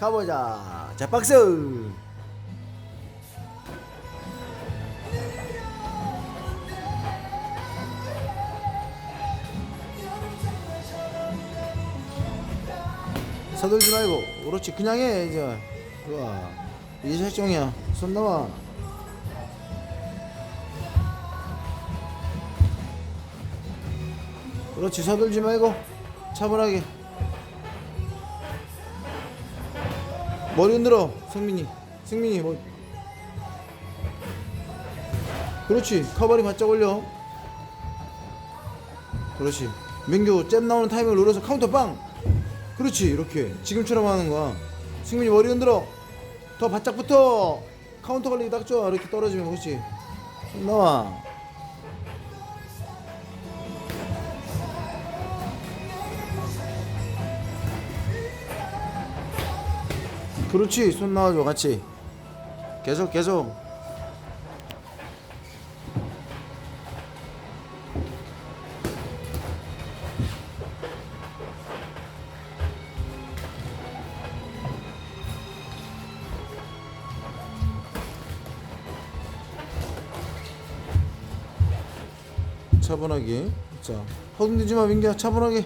가보자. 자 박스 서들지 말고 그렇지 그냥 해 이제. 좋아. 이제 실종이야. 손 넘어. 그렇지 서들지 말고 차분하게 머리 흔들어 승민이. 승민이 뭐. 그렇지 커버리 바짝 올려. 그렇지. 민규 잼 나오는 타이밍을 노려서 카운터 빵! 그렇지 이렇게. 지금처럼 하는 거야. 승민이 머리 흔들어. 더 바짝 붙어. 카운터 걸리기 딱 좋아. 이렇게 떨어지면 그렇지. 손 나와 그렇지 손 나와줘 같이. 계속 계속. 차분하게. 자 허둥대지 마 민기야. 차분하게